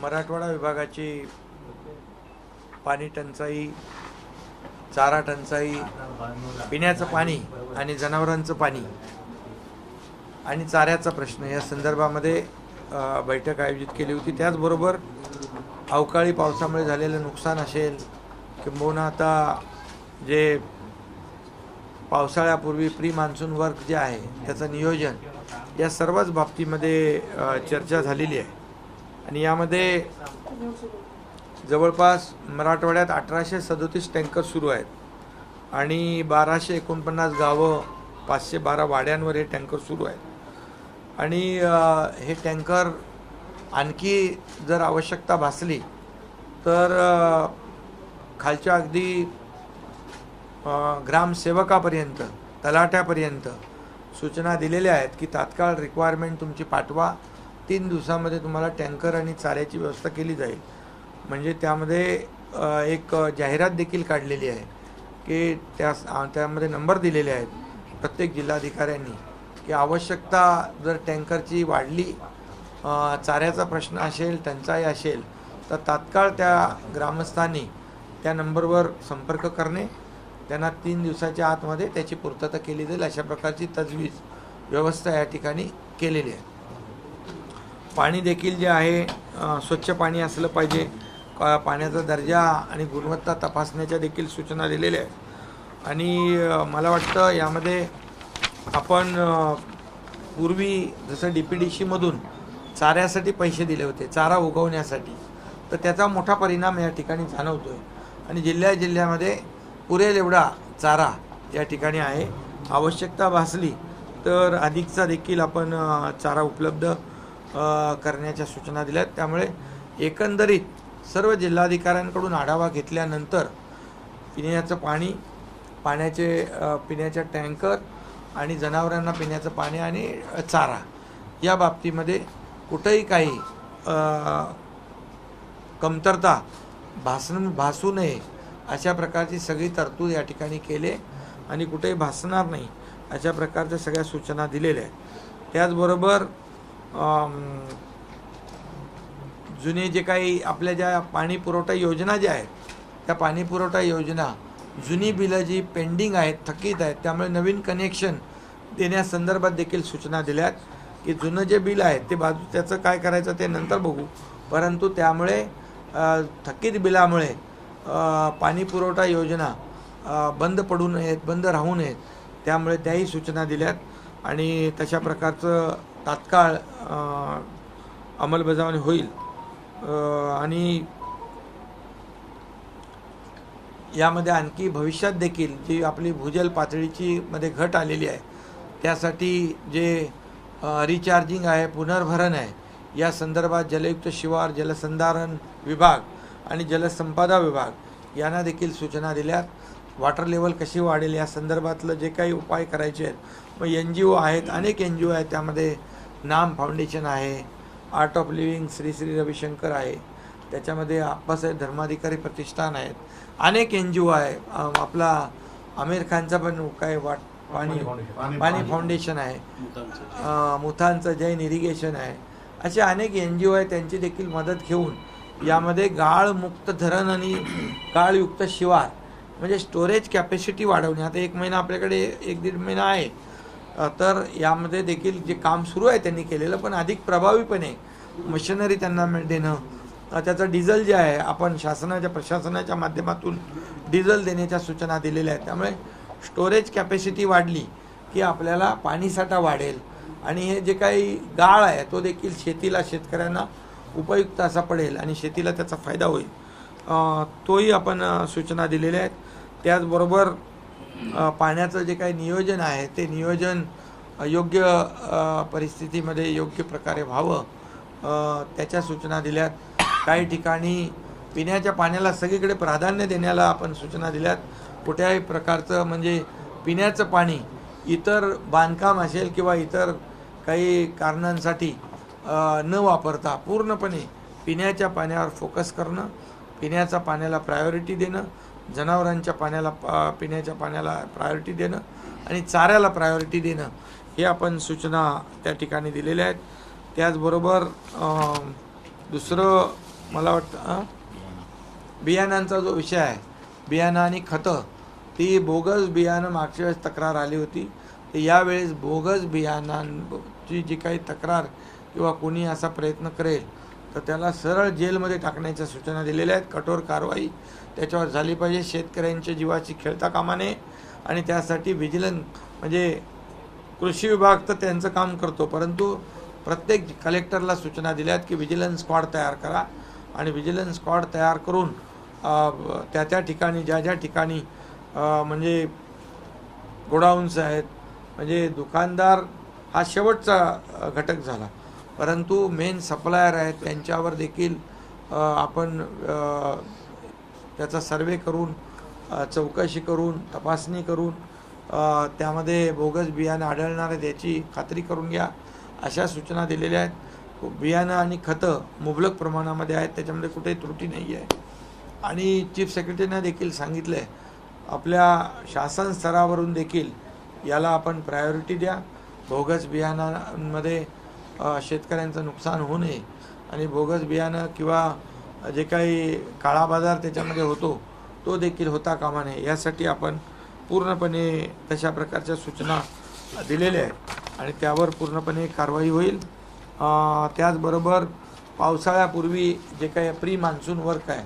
मराठवाडा विभागाची पाणी टंचाई चारा टंचाई पिण्याचं पाणी आणि जनावरांचं पाणी आणि चाऱ्याचा प्रश्न या संदर्भामध्ये बैठक आयोजित केली होती. त्याचबरोबर अवकाळी पावसामुळे झालेलं नुकसान असेल किंबहुना आता जे पावसाळ्यापूर्वी प्री मान्सून वर्क जे आहे त्याचं नियोजन या सर्वच बाबतीमध्ये चर्चा झालेली आहे. आणि यामध्ये जवळपास मराठवाड्यात अठराशे सदोतीस टँकर सुरू आहेत. आणि बाराशे एकोणपन्नास गावं पाचशे बारा वाड्यांवर हे टँकर सुरू आहेत. आणि हे टँकर आणखी जर आवश्यकता भासली तर खालच्या अगदी ग्रामसेवकापर्यंत तलाट्यापर्यंत सूचना दिलेल्या आहेत की तात्काळ रिक्वायरमेंट तुमची पाठवा. तीन दिवसामध्ये तुम्हाला टँकर आणि चाऱ्याची व्यवस्था केली जाईल. म्हणजे त्यामध्ये एक जाहिरात देखील काढलेली आहे की त्या त्यामध्ये नंबर दिलेले आहेत प्रत्येक जिल्हाधिकाऱ्यांनी की आवश्यकता जर टँकरची वाढली चाऱ्याचा प्रश्न असेल टंचाई असेल तर तात्काळ त्या ग्रामस्थांनी त्या नंबरवर संपर्क करणे त्यांना तीन दिवसाच्या आतमध्ये त्याची पूर्तता केली जाईल अशा प्रकारची तजवीज व्यवस्था या ठिकाणी केलेली आहे. पाणी देखील जे आहे स्वच्छ पाणी असलं पाहिजे. पाण्याचा दर्जा आणि गुणवत्ता तपासण्याच्या देखील सूचना दिलेल्या आहेत. आणि मला वाटतं यामध्ये आपण पूर्वी जसं डी पी डी सीमधून चाऱ्यासाठी पैसे दिले होते चारा उगवण्यासाठी तर त्याचा मोठा परिणाम या ठिकाणी जाणवतो आहे आणि जिल्ह्या जिल्ह्यामध्ये पुरेल एवढा चारा या ठिकाणी आहे. आवश्यकता भासली तर अधिकचा देखील आपण चारा उपलब्ध करण्याच्या सूचना दिल्या. आहेत त्यामुळे एकंदरीत सर्व जिल्हाधिकाऱ्यांकडून आढावा घेतल्यानंतर पिण्याचं पाणी पाण्याचे पिण्याच्या टँकर आणि जनावरांना पिण्याचं पाणी आणि चारा या बाबतीमध्ये कुठंही काही कमतरता भासन भासू नये अशा प्रकारची सगळी तरतूद या ठिकाणी केले आणि कुठेही भासणार नाही अशा प्रकारच्या सगळ्या सूचना दिलेल्या आहेत. त्याचबरोबर जुने जे काही आपल्या ज्या पाणी पुरवठा योजना ज्या आहेत त्या पाणी पुरवठा योजना जुनी बिलं जी पेंडिंग आहेत थकीत आहेत त्यामुळे नवीन कनेक्शन देण्यासंदर्भात देखील सूचना दिल्यात की जुनं जे बिल आहे ते बाजू त्याचं काय करायचं ते नंतर बघू. परंतु त्यामुळे थकीत बिलामुळे पाणी पुरवठा योजना बंद पडू नयेत बंद राहू नयेत त्यामुळे त्याही सूचना दिल्यात. आणि तशा प्रकारचं तात्काळ अंमलबजावणी होईल. आणि यामध्ये आणखी भविष्यात देखील जी आपली भूजल पातळीची मध्ये घट आलेली आहे त्यासाठी जे रिचार्जिंग आहे पुनर्भरण आहे या संदर्भात जलयुक्त शिवार जलसंधारण विभाग आणि जलसंपदा विभाग यांना देखील सूचना दिल्यात. वॉटर लेवल कशी वाढेल? या संदर्भातलं जे काही उपाय करायचे आहेत मग एन जी ओ आहेत अनेक एन जी ओ आहेत त्यामध्ये नाम फाउंडेशन आहे art of living Shri Shri Ravishankar आहे त्याच्यामध्ये आप्पासाहेब धर्माधिकारी प्रतिष्ठान आहेत अनेक एन जी ओ आहे आपला आमिर खानचा पण काय वाट पाणी पाणी फाउंडेशन आहे. मुथांचं जैन इरिगेशन आहे. असे अनेक एन जी ओ आहे त्यांची देखील मदत घेऊन यामध्ये गाळमुक्त धरण आणि गाळयुक्त शिवार म्हणजे स्टोरेज कॅपॅसिटी वाढवणे. आता एक महिना आपल्याकडे एक दीड महिना आहे. तर यामध्ये देखील जे काम सुरू आहे त्यांनी केलेलं पण अधिक प्रभावीपणे मशिनरी त्यांना देणं. त्याचं डिझेल जे आहे आपण शासनाच्या प्रशासनाच्या माध्यमातून डिझेल देण्याच्या सूचना दिलेल्या आहेत. त्यामुळे स्टोरेज कॅपॅसिटी वाढली की आपल्याला पाणीसाठा वाढेल. आणि हे जे काही गाळ आहे तो देखील शेतीला शेतकऱ्यांना उपयुक्त असा पडेल आणि शेतीला त्याचा फायदा होईल. तोही आपण सूचना दिलेल्या आहेत. त्याचबरोबर पाण्याचं जे काही नियोजन आहे ते नियोजन योग्य परिस्थितीमध्ये योग्य प्रकारे व्हावं त्याच्या सूचना दिल्यात. काही ठिकाणी पिण्याच्या पाण्याला सगळीकडे प्राधान्य देण्याला आपण सूचना दिल्यात. कुठल्याही प्रकारचं म्हणजे पिण्याचं पाणी इतर बांधकाम असेल किंवा इतर काही कारणांसाठी न वापरता पूर्णपणे पिण्याच्या पाण्यावर फोकस करणं पिण्याच्या पाण्याला प्रायोरिटी देणं जनावरांच्या पाण्याला पा पिण्याच्या पाण्याला प्रायोरिटी देणं आणि चाऱ्याला प्रायोरिटी देणं हे आपण सूचना त्या ठिकाणी दिलेल्या आहेत. त्याचबरोबर दुसरं मला वाटतं बियाणांचा जो विषय आहे बियाणं आणि खतं ती बोगस बियाणं मागच्या वेळेस तक्रार आली होती. तर यावेळेस बोगस बियाणांची जी काही तक्रार किंवा कोणी असा प्रयत्न करेल तर त्याला सरळ जेलमध्ये टाकण्याच्या सूचना दिलेल्या आहेत. कठोर कारवाई त्याच्यावर झाली पाहिजे. शेतकऱ्यांच्या जीवाची खेळता कामा नये आणि त्यासाठी व्हिजिलन्स म्हणजे कृषी विभाग तर त्यांचं काम करतो. परंतु प्रत्येक कलेक्टरला सूचना दिल्या आहेत की व्हिजिलन्स स्क्वॉड तयार करा आणि व्हिजिलन्स स्क्वॉड तयार करून त्या त्या ठिकाणी ज्या ज्या ठिकाणी म्हणजे गोडाऊन्स आहेत म्हणजे दुकानदार हा शेवटचा घटक झाला. परंतु मेन सप्लायर आहेत त्यांच्यावर देखील आपण त्याचा सर्वे करून चौकशी करून तपासणी करून त्यामध्ये बोगस बियाणं आढळणार आहेत याची खात्री करून घ्या. अशा सूचना दिलेल्या आहेत. बियाणं आणि खतं मुबलक प्रमाणामध्ये आहेत. त्याच्यामध्ये कुठेही त्रुटी नाही आहे आणि चीफ सेक्रेटरीनं देखील सांगितलं आहे आपल्या शासन स्तरावरून देखील याला आपण प्रायोरिटी द्या. बोगस बियाणांमध्ये शेतकऱ्यांचं नुकसान होऊ नये आणि बोगस बियाणं किंवा जे काही काळा बाजार त्याच्यामध्ये होतो तो देखील होता कामा नये. यासाठी आपण पूर्णपणे तशा प्रकारच्या सूचना दिलेल्या आहेत आणि त्यावर पूर्णपणे कारवाई होईल. त्याचबरोबर पावसाळ्यापूर्वी जे काही प्री मान्सून वर्क आहे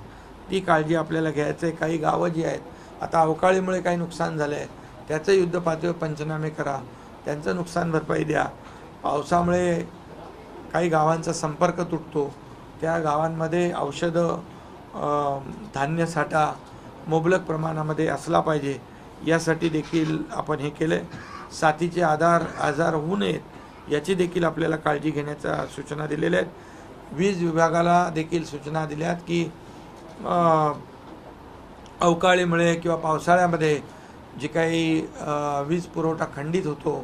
ती काळजी आपल्याला घ्यायचं आहे काही गावं जी आहेत आता अवकाळीमुळे काही नुकसान झालं आहे त्याचं युद्ध पातळीवर पंचनामे करा त्यांचं नुकसान भरपाई द्या. पावसामुळे काही गावांचा संपर्क तुटतो. त्या गावांमध्ये औषधं धान्य साठा मुबलक प्रमाणामध्ये असला पाहिजे. यासाठी देखील आपण हे केलं साथीचे आधार आजार होऊ नयेत याची देखील आपल्याला काळजी घेण्याच्या सूचना दिलेल्या आहेत. वीज विभागाला देखील सूचना दिल्यात की अवकाळीमुळे किंवा पावसाळ्यामध्ये जे काही वीज पुरवठा खंडित होतो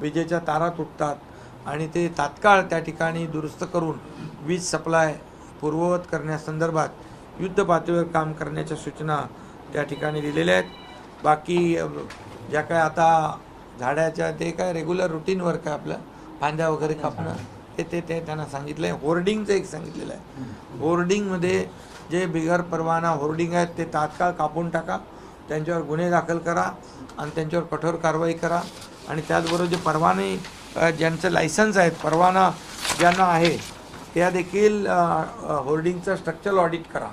विजेच्या तारा तुटतात. आणि ते तात्काळ त्या ठिकाणी दुरुस्त करून वीज सप्लाय पूर्ववत करण्यासंदर्भात युद्ध पातळीवर काम करण्याच्या सूचना त्या ठिकाणी दिलेल्या आहेत. बाकी ज्या काय आता झाडाच्या ते काय रेग्युलर रुटीन वर्क आहे आपलं फांद्या वगैरे कापणं ते ते ते त्यांना सांगितलं आहे होर्डिंगचं एक सांगितलेलं आहे. होर्डिंगमध्ये जे बिगर परवाना होर्डिंग आहेत ते तात्काळ कापून टाका त्यांच्यावर गुन्हे दाखल करा आणि त्यांच्यावर कठोर कारवाई करा. आणि त्याचबरोबर जे परवाने ज्यांचं लायसन्स आहेत परवाना ज्यांना आहे त्या देखील होर्डिंगचं स्ट्रक्चरल ऑडिट करा.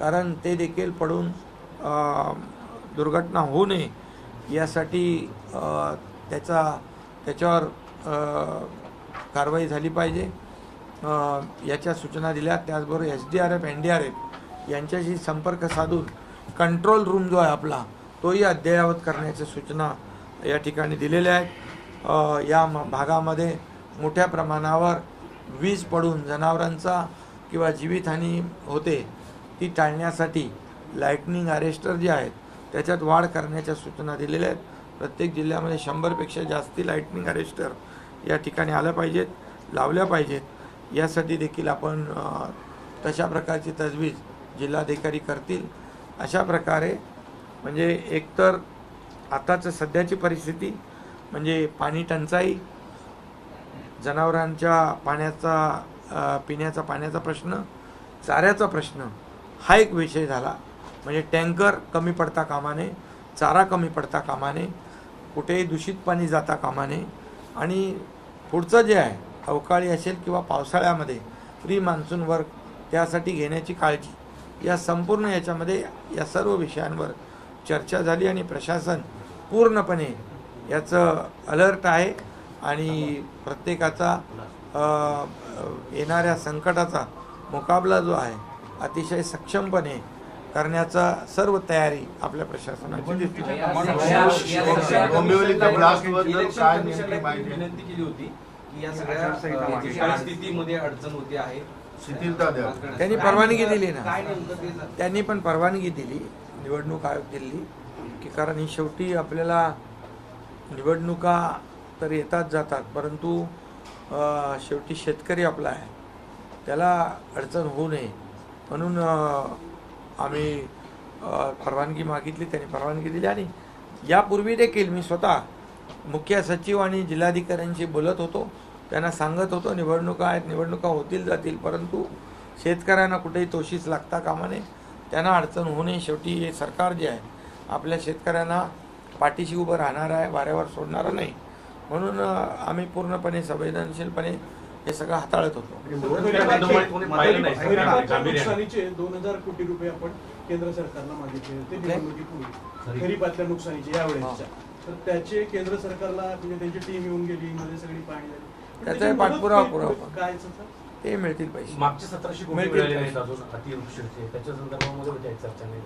कारण ते देखील पडून दुर्घटना होऊ नये. यासाठी त्याचा त्याच्यावर कारवाई झाली पाहिजे. याच्या सूचना दिल्या. त्याचबरोबर S D R F N D R F यांच्याशी संपर्क साधून कंट्रोल रूम जो आहे आपला तोही अद्ययावत करण्याच्या सूचना या ठिकाणी दिलेल्या आहेत. या म- भागामध्ये मोठ्या प्रमाणावर वीज पडून जनावरांचा किंवा जीवितहानी होते ती टाळण्यासाठी लाईटनिंग अरेस्टर जे आहेत त्याच्यात वाढ करण्याच्या सूचना दिलेल्या आहेत. प्रत्येक जिल्ह्यामध्ये शंभरपेक्षा जास्ती लाईटनिंग अरेस्टर या ठिकाणी आल्या पाहिजेत लावल्या पाहिजेत. यासाठी देखील आपण तशा प्रकारची तजवीज जिल्हाधिकारी करतील. अशा प्रकारे म्हणजे एकतर आताचं सध्याची परिस्थिती म्हणजे पाणी टंचाई जनावरांच्या पाण्याचा पिण्याचा पाण्याचा प्रश्न चाऱ्याचा प्रश्न हा एक विषय झाला. म्हणजे टँकर कमी पडता कामाने चारा कमी पडता कामाने कुठेही दूषित पाणी जाता कामा नये आणि पुढचं जे आहे अवकाळी असेल किंवा पावसाळ्यामध्ये प्री मान्सून वर्क त्यासाठी घेण्याची काळजी या संपूर्ण याच्यामध्ये या सर्व विषयांवर चर्चा झाली आणि प्रशासन पूर्णपणे याचं अलर्ट आहे आणि प्रत्येकाचा येणाऱ्या संकटाचा मुकाबला जो आहे अतिशय सक्षमपणे करण्याचा सर्व तयारी आपल्या प्रशासनाची आहे? विनंती केली होती की या सगळ्या परिस्थितीमध्ये अडचण होते आहे. त्यांनी परवानगी दिली ना. त्यांनी पण परवानगी दिली निवडणूक आयोग दिली की कारण ही शेवटी आपल्याला निवडणुका तर येतात जातात परंतु शेवटी शेतकरी आपला आहे. त्याला अडचण होऊ नये. म्हणून आम्ही परवानगी मागितली त्यांनी परवानगी दिली आणि यापूर्वी देखील मी स्वतः मुख्य सचिव आणि जिल्हाधिकाऱ्यांशी बोलत होतो. त्यांना सांगत होतो निवडणुका आहेत निवडणुका होतील जातील परंतु शेतकऱ्यांना कुठेही तोशीच लागता कामा नये. त्यांना अडचण होऊ नये. शेवटी हे सरकार जे आहे आपल्या शेतकऱ्यांना पाठीशी उभं राहणार आहे वाऱ्यावर सोडणारं नाही. म्हणून आम्ही पूर्णपणे संवेदनशीलपणे हे सगळं हाताळत होतो. नुकसानीचे दोन हजार कोटी रुपये आपण केंद्र सरकारला मागितले खरीपातल्या नुकसानीचे यावेळेसच्या तर त्याचे केंद्र सरकारला म्हणजे त्यांची टीम येऊन गेली मध्ये सगळी पाणी झाली. त्याचा पाठपुरावा पुरावा. काय-? ते मिळतील पैसे. मागचे सतराशे कोटी मिळतील मिळाले पैसे. नाहीत अजून अतिवृष्टीचे. त्याच्या संदर्भामध्ये चर्चा नाही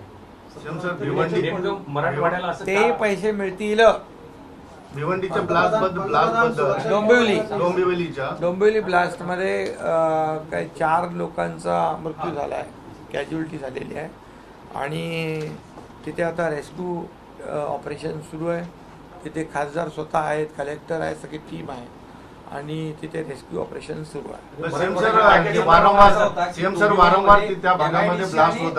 मराठवाड्याला असं ते पैसे मिळतील. भिवंडीच्या ब्लास्टबद्दल ब्लास्टबद्दल डोंबिवली. डोंबिवलीच्या डोंबिवली ब्लास्टमध्ये अं, काही चार लोकांचा मृत्यू झाला आहे कॅज्युअलिटी झालेली आहे. आणि तिथे आता रेस्क्यू ऑपरेशन सुरू आहे. तिथे खासदार स्वतः आहेत कलेक्टर आहे सगळी टीम आहे. आणि तिथे रेस्क्यू ऑपरेशन सुरू आहे. सीएम सर जे वारंवार सीएम सर वारंवार ती- त्या भागामध्ये ब्लास्ट होत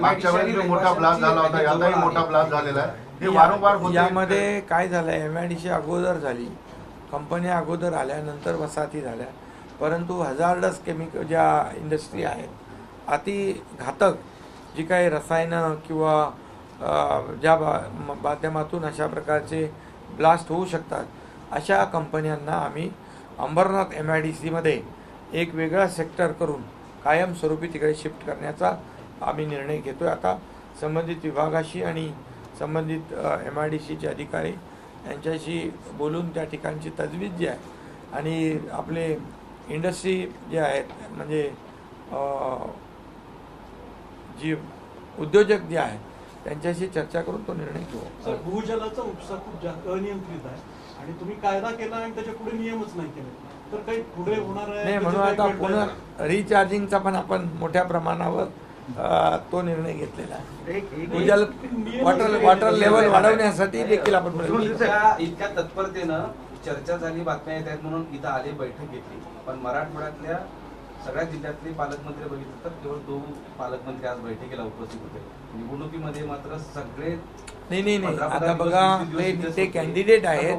मागच्या जो मोठा ब्लास्ट झाला होता याचाही मोठा ब्लास्ट झालेला आहे. हे वारंवार होते. यामध्ये काय झालं एम आय डी सी अगोदर झाली. कंपन्या अगोदर आल्या नंतर वसाहती झाल्या. परंतु हजार्डस केमिकल ज्या इंडस्ट्री आहेत अति घातक जी काही रसायनं किंवा ज्या माध्यमातून अशा प्रकारचे ब्लास्ट होऊ शकतात अशा कंपन्यांना आम्ही अंबरनाथ एम आय डी सीमध्ये एक वेगळा सेक्टर करून कायमस्वरूपी तिकडे शिफ्ट करण्याचा आम्ही निर्णय घेतो आहे आता संबंधित विभागाशी आणि संबंधित एम आय डी सीचे अधिकारी यांच्याशी बोलून त्या ठिकाणची तजवीज जी आहे आणि आपले इंडस्ट्री जे आहेत म्हणजे जी उद्योजक जे आहेत त्यांच्याशी चर्चा करून तो निर्णय घेऊ. भूजलाचा उपसा खूप जास्त अनियंत्रित आहे. आणि तुम्ही कायदा केला आणि त्याच्या पुढे नियमच नाही केले. तर काही पुढे होणार आहे नाही म्हणून आता? पुन्हा रिचार्जिंगचा पण आपण मोठ्या प्रमाणावर तो निर्णय घेतलेला आहे. भूजल वॉटर वॉटर लेवल वाढवण्यासाठी देखील आपण इतक्या तत्परतेनं चर्चा झाली बातम्या येत आहेत म्हणून इथं आले बैठक घेतली. पण मराठवाड्यातल्या सगळ्या जिल्ह्यातले पालकमंत्री बघितलं तर केवळ दोन पालकमंत्री आज बैठकीला उपस्थित होते. निवडणुकीमध्ये मात्र सगळे नाही नाही नाही. आता बघा ते. कॅन्डिडेट आहेत.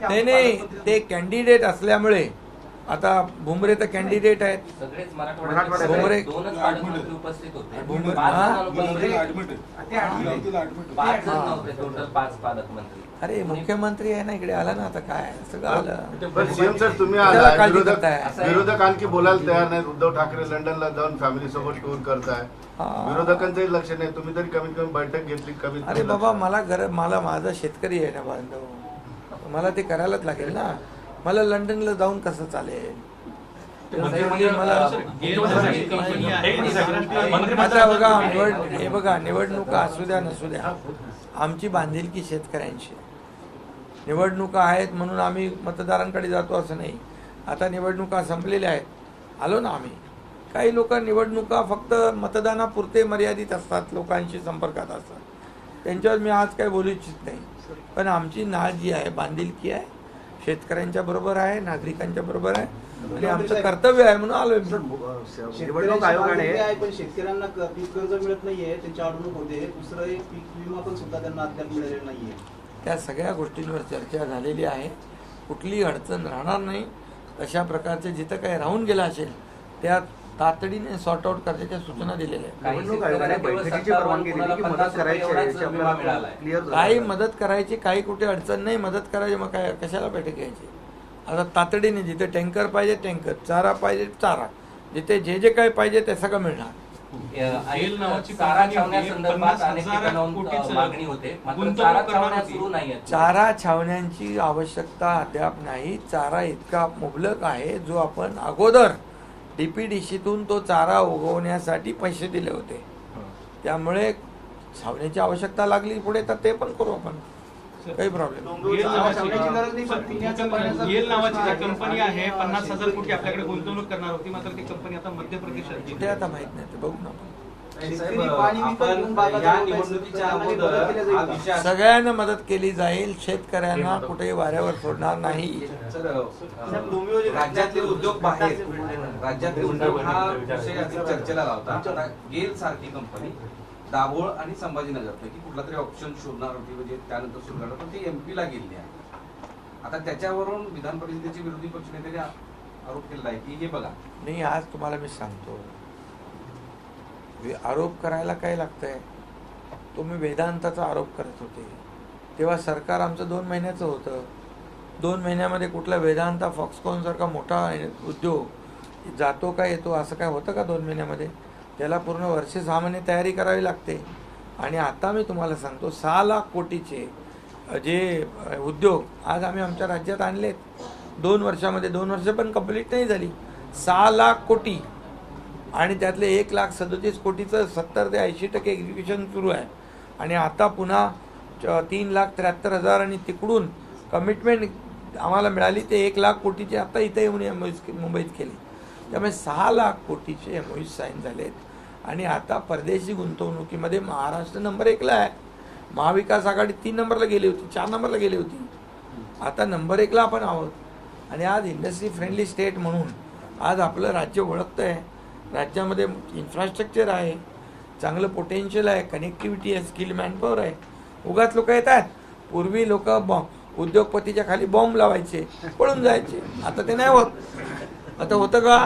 नाही नाही ते कॅन्डिडेट असल्यामुळे आता भुमरे तर कॅन्डिडेट आहेत. सगळेच भुमरे- अरे मुख्यमंत्री आहे ना इकडे आला ना आता काय? सगळं आलं. सीएम सर तुम्ही विरोधक आणखी बोलायला तयार नाहीत. उद्धव ठाकरे लंडनला जाऊन फॅमिली सोबत टूर करताय. हा. विरोधकांचंही लक्ष नाही. तुम्ही तरी कमीत कमी बैठक घेतली कमीत अरे कमी बाबा. मला घर मला माझा शेतकरी आहे ना बांधव. मला ते करायलाच लागेल ना. मला लंडनला जाऊन कसं चालेल? बघा निवड हे बघा निवडणुका असू द्या नसू द्या. आमची बांधिलकी शेतकऱ्यांशी. निवडणुका आहेत म्हणून आम्ही मतदारांकडे जातो असं नाही. आता निवडणुका संपलेल्या आहेत. आलो ना आम्ही. काही लोक निवडणुका फक्त मतदानापुरते मर्यादित असतात लोकांशी संपर्कात असतात. त्यांच्यावर मी आज काय बोलू इच्छित नाही. पण आमची नाळ जी आहे बांधिलकी आहे शेतकऱ्यांच्या बरोबर आहे नागरिकांच्या बरोबर आहे. आणि आमचं कर्तव्य आहे म्हणून आलोय निवडणूक आयोगाने आहे पण शेतकऱ्यांना पीक कर्ज मिळत नाहीये त्यांची अडवणूक होते. दुसरं एक पीक विमा पण सुद्धा त्यांना अद्याप मिळालेला नाहीये. त्या सगळ्या गोष्टींवर चर्चा झालेली आहे. कुठलीही अडचण राहणार नाही. अशा प्रकारचे जिथं काही राहून गेलं असेल त्या तातडीने सॉर्ट आउट करण्याच्या सूचना दिलेल्या आहेत. काही मदत करायची. काही मदत करायची काही कुठे अडचण नाही मदत करायची मग काय कशाला बैठक घ्यायची? आता तातडीने जिथे टँकर पाहिजे टँकर चारा पाहिजे चारा. जिथे जे जे काही पाहिजे ते सगळं मिळणार. चारा छावण्यांची आवश्यकता अद्याप नाही. चारा इतका मुबलक आहे जो आपण अगोदर डीपीडीसीतून तो चारा उगवण्यासाठी पैसे दिले होते त्यामुळे छावण्याची आवश्यकता लागली पुढे तर ते पण करू आपण काही प्रॉब्लेम नावाची- प्रश्न कंपनी आहे. पन्नास हजार कोटी आपल्याकडे गुंतवणूक करणार होती मात्र ती कंपनी आता मध्य प्रदेशात कुठे. आता माहीत नाही ते बघू ना आपण. सगळ्यांना मदत केली जाईल शेतकऱ्यांना कुठेही वाऱ्यावर सोडणार नाही. राज्यातले उद्योग बाहेर. राज्यातले उद्योग हा विषय चर्चेला लावता आता गेल सारखी कंपनी दाभोळ आणि संभाजीनगर पैकी कुठला तरी ऑप्शन शोधणार होती म्हणजे त्यानंतर सुरू करणार पण ती एमपी ला गेली आहे आता त्याच्यावरून विधान परिषदेचे विरोधी पक्षनेते आरोप केलेला आहे की हे बघा. नाही आज तुम्हाला मी सांगतो. आरोप करायला काय लागतंय? मी वेदांताचा आरोप करत होते. तेव्हा सरकार आमचं दोन महिन्याचं होतं. दोन महिन्यामध्ये कुठला वेदांता फॉक्सकॉनसारखा मोठा उद्योग जातो का येतो असं काय होतं का दोन महिन्यामध्ये? त्याला पूर्ण वर्षे सहा महिने तयारी करावी लागते. आणि आता मी तुम्हाला सांगतो सहा लाख कोटीचे जे उद्योग आज आम्ही आमच्या राज्यात आणलेत. दोन वर्षामध्ये दोन वर्ष पण कंप्लीट नाही झाली. सहा लाख कोटी आणि त्यातले एक लाख सदोतीस कोटीचं सत्तर ते ऐंशी टक्के एक्झिक्युशन सुरू आहे. आणि आता पुन्हा च- तीन लाख त्र्याहत्तर हजार आणि तिकडून कमिटमेंट आम्हाला मिळाली ते एक लाख कोटीचे आता इथे येऊन एम मुंबईत केली. त्यामुळे सहा लाख कोटीचे एम साईन झालेत. आणि आता परदेशी गुंतवणुकीमध्ये महाराष्ट्र नंबर एकला आहे. महाविकास आघाडी तीन नंबरला गेली होती चार नंबरला गेली होती. आता नंबर एकला आपण आहोत. आणि आज इंडस्ट्री फ्रेंडली स्टेट म्हणून आज आपलं राज्य ओळखतं आहे राज्यामध्ये इन्फ्रास्ट्रक्चर आहे चांगलं पोटेन्शियल आहे कनेक्टिव्हिटी आहे स्किल मॅनपॉवर आहे. उगाच लोक येतात. पूर्वी लोक बॉम्ब उद्योगपतीच्या खाली बॉम्ब लावायचे पळून जायचे. आता ते नाही होत. आता होतं का?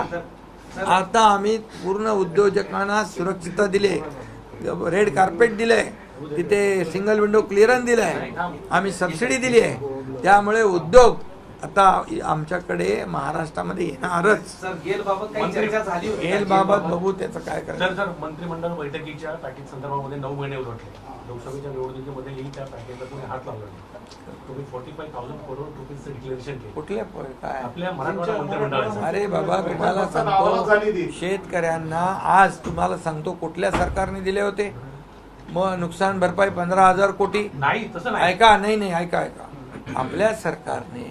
आता आम्ही पूर्ण उद्योजकांना सुरक्षितता दिली. रेड कार्पेट दिले तिथे सिंगल विंडो क्लिअरन्स आहे आम्ही सबसिडी दिली आहे. त्यामुळे उद्योग आता आमच्याकडे महाराष्ट्रामध्ये येणारच. सर गेल बाबत काही चर्चा झाली होती का? बाबत बघू त्याचं काय तर करायचं जर मंत्रिमंडळ बैठकीच्या पॅकेज संदर्भामध्ये नऊ महिने उलटले. लोकसभेच्या निवडणुकीमध्येही त्या पॅकेजला तुम्ही हात लावला नाही. तुम्ही फोर्टी फाय थाउजंड करोड रुपीजचं डिक्लेरेशन केलं. कुठल्या काय? आपल्या मराठवाडा मंत्रिमंडळाचं. अरे बाबा तुम्हाला. सांगतो शेतकऱ्यांना आज तुम्हाला सांगतो कुठल्या सरकारने दिले होते? मग नुकसान भरपाई पंधरा हजार कोटी. नाही तसं नाही. ऐका नाही नाही ऐका ऐका. आपल्या सरकारने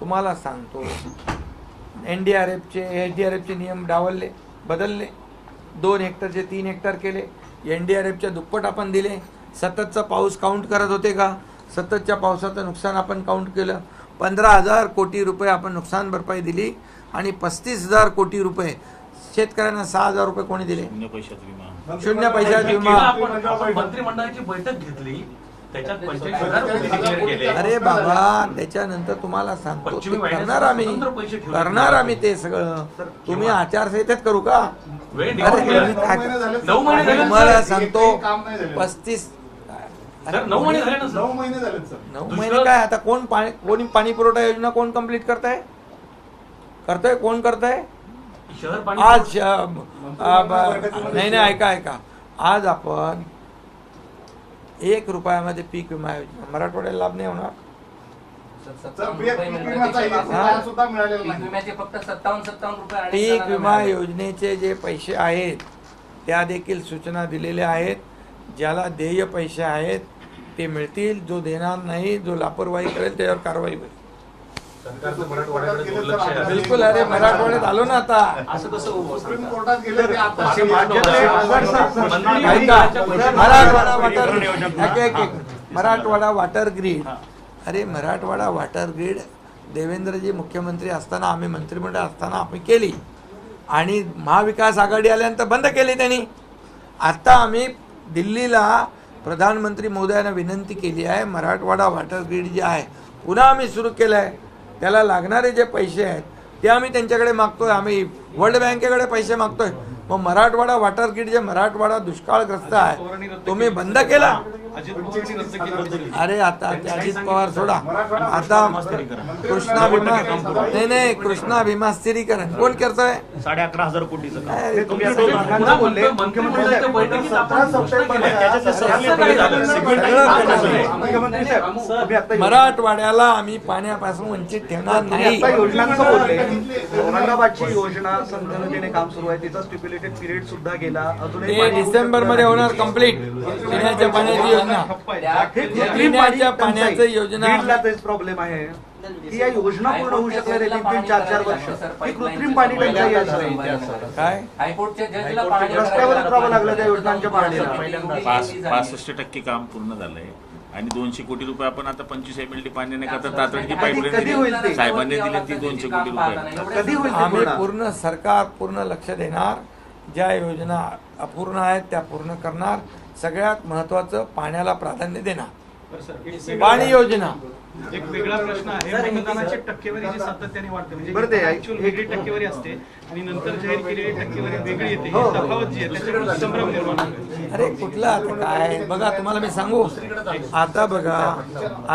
तुम्हाला सांगतो. एन डी आर एफचे एच डी आर एफचे नियम डावलले बदलले. दोन हेक्टरचे तीन हेक्टर केले. एन डी आर एफच्या दुप्पट आपण दिले. सततचा पाऊस काउंट करत होते का? सततच्या पावसाचं नुकसान आपण काउंट केलं. पंधरा हजार कोटी रुपये आपण नुकसान भरपाई दिली आणि पस्तीस हजार कोटी रुपये शेतकऱ्यांना सहा हजार रुपये कोणी दिले? शून्य पैशात विमा. मंत्रिमंडळाची बैठक घेतली. त्याच्यात पंचवीस हजार कोटी डिक्लेअर केले अरे बाबा त्याच्यानंतर तुम्हाला सांगतो ते करणार आम्ही स्वतंत्र पैसे ठेवले. करणार आम्ही ते सगळं तुम्ही आचारसंहितेत करू का वेळ अरे, निघून गेला. मी काय- नऊ महिने झाले. नऊ महिने झाले. तुम्हाला सांगतो एकही काम नाही झालेलं. पस्तीस सर नऊ महिने झाले ना सर नऊ महिने झाले सर नऊ दुसरं- महिने काय आता कोण पाणी कोणी पाणी पुरवठा योजना कोण कंप्लीट करताय करतोय कोण करताय शहर पाणी आज अ, अ, ब- नाही नाही ऐका ऐका आज आपण एक रुपयामध्ये पीक विमा योजना. मराठवाड्याला लाभ नाही होणार. पीक विमा. योजनेचे जे पैसे आहेत त्या देखील सूचना दिलेल्या आहेत. ज्याला देय पैसे आहेत ते मिळतील. जो देणार नाही जो लापरवाही करेल त्याच्यावर कारवाई होईल. बिलकुल अरे मराठवाड्यात आलो ना आता. असं कसं सुप्रीम? कोर्टात गेले ते आता. मराठवाडा वॉटर एक- एक- एक. मराठवाडा वॉटर ग्रीड अरे मराठवाडा वॉटर ग्रीड देवेंद्रजी मुख्यमंत्री असताना आम्ही मंत्रिमंडळ असताना आम्ही केली. आणि महाविकास आघाडी आल्यानंतर बंद केली त्यांनी. आता आम्ही दिल्लीला प्रधानमंत्री महोदयांना विनंती केली आहे मराठवाडा वॉटर ग्रीड जे आहे पुन्हा आम्ही सुरू केलं आहे त्याला लागणारे जे पैसे आहेत ते आम्ही त्यांच्याकडे मागतोय. आम्ही वर्ल्ड बँकेकडे पैसे मागतोय. मग मराठवाडा वॉटर किट जे मराठवाडा दुष्काळग्रस्त आहे तुम्ही बंद केला. अरे आता अजित पवार सोडा. आता कृष्णा भीमा नाही नाही कृष्णा भीमा स्थिरीकरण कोण करतोय? साडे अकरा हजार मुख्यमंत्री मराठवाड्याला आम्ही पाण्यापासून वंचित ठेवणार नाही. आता योजनांचं बोलले. औरंगाबादची योजना काम सुरू आहे. तिचा स्टिप्युलेटेड पिरियड सुद्धा गेला. पाणी डिसेंबरमध्ये होणार कंप्लीट पिण्याच्या पाण्याची हे पिण्याच्या पाणी पाण्याचं. योजना प्रॉब्लेम आहे की या योजना पूर्ण होऊ शकल्या नाही तीन तीन चार चार वर्ष ही कृत्रिम पाणी टंचाई आहे काय हायकोर्टच्या जजला पाणी रस्त्यावर उतरावं लागलं त्या योजनांच्या. पाच पासष्ट टक्के काम पूर्ण झालंय आणि दोनशे कोटी रुपये आपण आता पंचवीस एम एल डी पाण्याने करता तातडीची कधी पाईपलाईन साहेबांनी दिली ती दोनशे कोटी रुपये कधी होईल आम्ही पूर्ण? पूर्ण सरकार पूर्ण लक्ष देणार ज्या योजना अपूर्ण आहेत त्या पूर्ण करणार सगळ्यात महत्वाचं पाण्याला प्राधान्य देणार पाणी योजना. एक वेगळा प्रश्न आहे. मतदानाची टक्केवारी जी सातत्याने वाढते म्हणजे वेगळी टक्केवारी असते आणि नंतर जाहीर केलेली टक्केवारी वेगळी येते. ही तफावत जी आहे संभ्रम निर्माण अरे कुठला आता काय? बघा तुम्हाला मी सांगू? आता बघा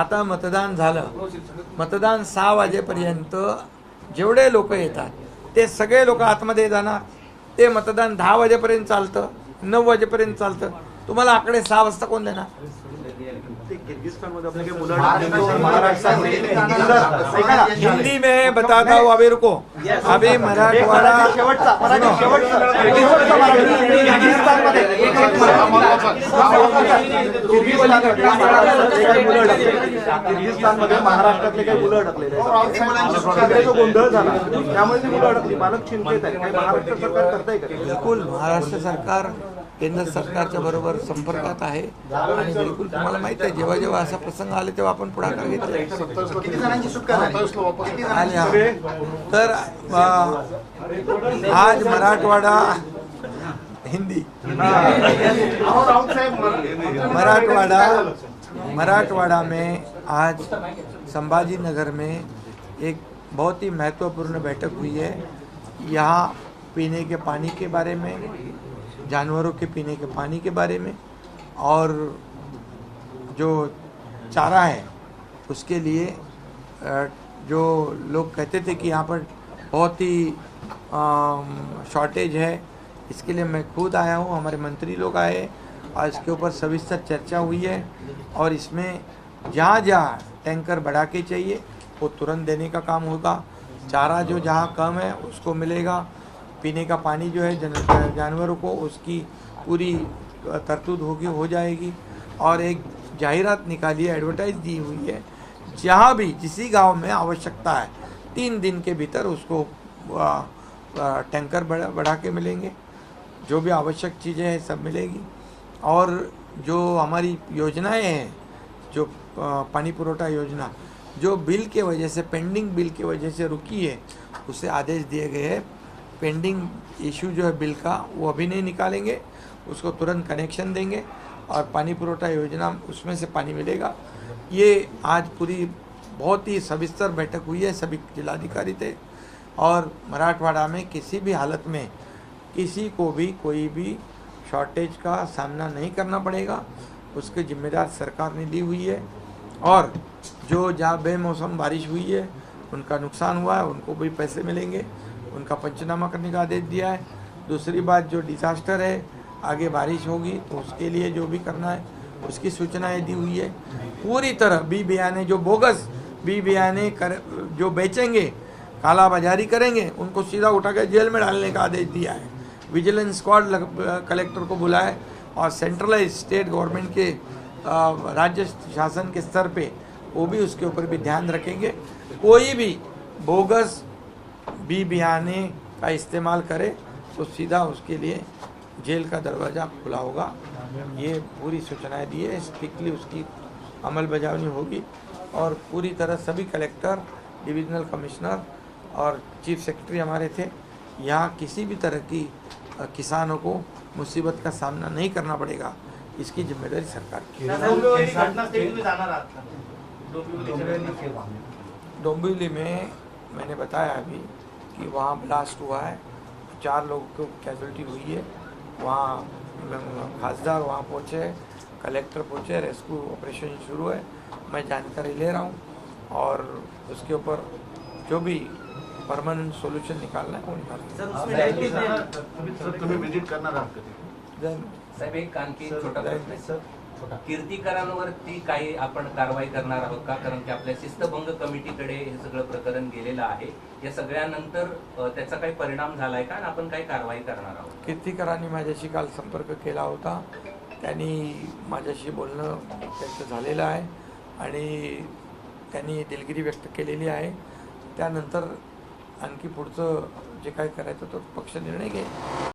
आता मतदान झालं. मतदान सहा वाजेपर्यंत जेवढे लोक येतात ते सगळे लोक आतमध्ये जाणार. ते मतदान दहा वाजेपर्यंत चालतं नऊ वाजेपर्यंत चालतं. तुम्हाला आकडे सहा वाजता कोण देणार? हिंदी में बताता हूँ अभी रुको. अभी मराठवाड़ा किर्गिस्तानमध्ये महाराष्ट्रातले काही मुलं अडकलेले आहेत. तिकडे जो गोंधळ झाला. त्यामुळे ती मुलं अडकली. पालक चिंतेत आहे काही महाराष्ट्र सरकार करताय का? बिलकुल महाराष्ट्र सरकार केंद्र सरकारच्या बरोबर संपर्कात आहे. आणि बिलकुल तुम्हाला माहिती आहे जेव्हा जेव्हा असा प्रसंग आले तेव्हा आपण पुढाकार घेतले. आहोत. तर आज मराठवाडा हिंदी. मराठवाड़ा मराठवाड़ा में आज संभाजी नगर में एक बहुत ही महत्त्वपूर्ण बैठक हुई है। यहाँ पीने के पानी के बारे में जानवरों के पीने के पानी के बारे में और जो चारा है, उसके लिए जो लोग कहते थे कि यहाँ पर बहुत ही शॉर्टेज है, इसके लिए मैं खुद आया हूँ, हमारे मंत्री लोग आए, और इसके ऊपर सविस्तर चर्चा हुई है, और इसमें जहाँ जहाँ टैंकर बढ़ा के चाहिए, वो तुरंत देने का काम होगा। चारा जो जहाँ कम है, उसको मिलेगा पीने का पानी जो है जन, जानवरों को उसकी पूरी तरतूद होगी हो जाएगी। और एक जाहिरात निकाली है एडवर्टाइज दी हुई है जहाँ भी जिसी गाँव में आवश्यकता है तीन दिन के भीतर उसको टैंकर बढ़ा बढ़ा के मिलेंगे। जो भी आवश्यक चीज़ें हैं सब मिलेगी। और जो हमारी योजनाएँ हैं जो पानी पुरोठा योजना जो बिल के वजह से पेंडिंग बिल की वजह से रुकी है उसे आदेश दिए गए हैं। पेंडिंग इशू जो है बिल का, वो अभी नहीं निकालेंगे। उसको तुरंत कनेक्शन देंगे और पानी पुरोठा योजना उसमें से पानी मिलेगा। ये आज पूरी बहुत ही सविस्तर बैठक हुई है, सभी जिलाधिकारी थे और मराठवाड़ा में किसी भी हालत में किसी को भी कोई भी शॉर्टेज का सामना नहीं करना पड़ेगा। उसकी जिम्मेदार सरकार ने ली हुई है और जो जहाँ बेमौसम बारिश हुई है, उनका नुकसान हुआ है, उनको भी पैसे मिलेंगे। उनका पंचनामा करने का आदेश दिया है। दूसरी बात, जो डिजास्टर है, आगे बारिश होगी तो उसके लिए जो भी करना है, उसकी सूचनाएँ दी हुई है। पूरी तरह बी बयाने, जो बोगस बी बयाने कर, जो बेचेंगे काला बाजारी करेंगे, उनको सीधा उठा के जेल में डालने का आदेश दिया है। विजिलेंस स्क्वाड कलेक्टर को बुलाए और सेंट्रलाइज स्टेट गवर्नमेंट के राज्य शासन के स्तर पे, वो भी उसके ऊपर भी ध्यान रखेंगे। कोई भी बोगस बी बयाने का इस्तेमाल करे तो सीधा उसके लिए जेल का दरवाज़ा खुला होगा। ये पूरी सूचनाएँ दी है। स्ट्रिक्टली उसकी अमल बजावनी होगी और पूरी तरह सभी कलेक्टर, डिविजनल कमिश्नर और चीफ सेक्रेटरी हमारे थे। यहाँ किसी भी तरह की किसानों को मुसीबत का सामना नहीं करना पड़ेगा। इसकी ज़िम्मेदारी सरकार की डोंबिवली में मैंने बताया अभी कि वहाँ ब्लास्ट हुआ है। चार लोगों को कैजुअल्टी हुई है। वहाँ खासदार वहाँ पहुँचे कलेक्टर पहुँचे रेस्क्यू ऑपरेशन शुरू है। मैं जानकारी ले रहा हूँ और उसके ऊपर जो भी परमानेंट सोल्यूशन निकालना है वो निकालना सर देन साहेब एक आणखी छोटा. कीर्तिकरांवरती काही आपण कारवाई करणार आहोत का? कारण की आपल्या शिस्तभंग कमिटीकडे हे सगळं प्रकरण गेलेलं आहे. या सगळ्यानंतर त्याचा काही परिणाम झालाय का? आणि आपण काही कारवाई करणार आहोत कीर्तिकरांनी माझ्याशी काल संपर्क केला होता. त्यांनी माझ्याशी बोलणं त्यांचं झालेलं आहे. आणि त्यांनी दिलगिरी व्यक्त केलेली आहे. त्यानंतर आणखी पुढचं जे काय करायचं तो पक्ष निर्णय घेईल.